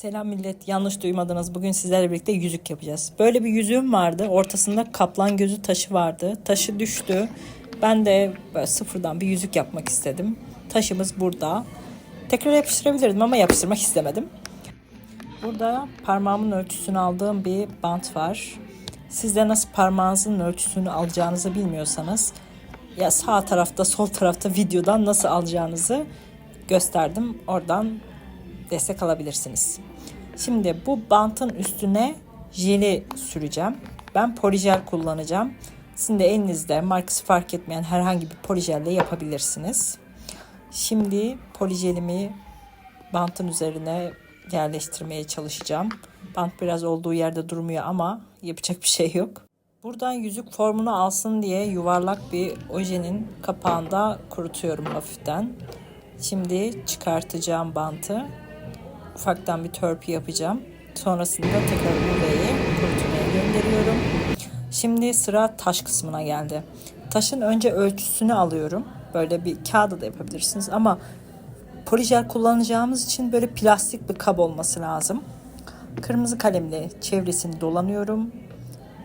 Selam millet. Yanlış duymadınız. Bugün sizlerle birlikte yüzük yapacağız. Böyle bir yüzüğüm vardı. Ortasında kaplan gözü taşı vardı. Taşı düştü. Ben de sıfırdan bir yüzük yapmak istedim. Taşımız burada. Tekrar yapıştırabilirdim ama yapıştırmak istemedim. Burada parmağımın ölçüsünü aldığım bir bant var. Siz de nasıl parmağınızın ölçüsünü alacağınızı bilmiyorsanız ya sağ tarafta sol tarafta videodan nasıl alacağınızı gösterdim. Oradan destek alabilirsiniz. Şimdi bu bantın üstüne jeli süreceğim. Ben polijel kullanacağım. Sizin de elinizde markası fark etmeyen herhangi bir polijelle yapabilirsiniz. Şimdi polijelimi bantın üzerine yerleştirmeye çalışacağım. Bant biraz olduğu yerde durmuyor ama yapacak bir şey yok. Buradan yüzük formunu alsın diye yuvarlak bir ojenin kapağında kurutuyorum hafiften. Şimdi çıkartacağım bantı. Ufaktan bir törpü yapacağım. Sonrasında tekrar burayı kurutmaya gönderiyorum. Şimdi sıra taş kısmına geldi. Taşın önce ölçüsünü alıyorum. Böyle bir kağıda da yapabilirsiniz ama polijel kullanacağımız için böyle plastik bir kap olması lazım. Kırmızı kalemle çevresini dolanıyorum.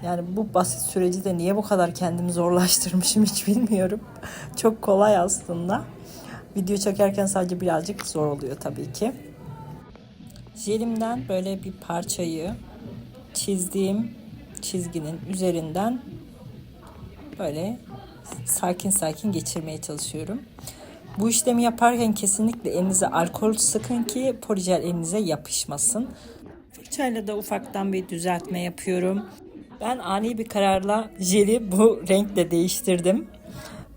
Yani bu basit süreci de niye bu kadar kendimi zorlaştırmışım hiç bilmiyorum. Çok kolay aslında. Video çekerken sadece birazcık zor oluyor tabii ki. Jelimden böyle bir parçayı çizdiğim çizginin üzerinden böyle sakin sakin geçirmeye çalışıyorum. Bu işlemi yaparken kesinlikle elinize alkol sıkın ki polijel elinize yapışmasın. Fırçayla da ufaktan bir düzeltme yapıyorum. Ben ani bir kararla jeli bu renkle değiştirdim.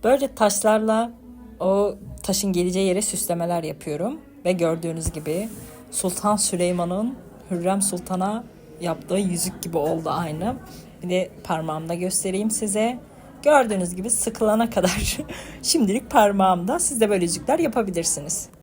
Böyle taşlarla o taşın geleceği yere süslemeler yapıyorum. Ve gördüğünüz gibi Sultan Süleyman'ın Hürrem Sultan'a yaptığı yüzük gibi oldu aynı. Bir de parmağımda göstereyim size. Gördüğünüz gibi sıkılana kadar şimdilik parmağımda. Siz de böyle yüzükler yapabilirsiniz.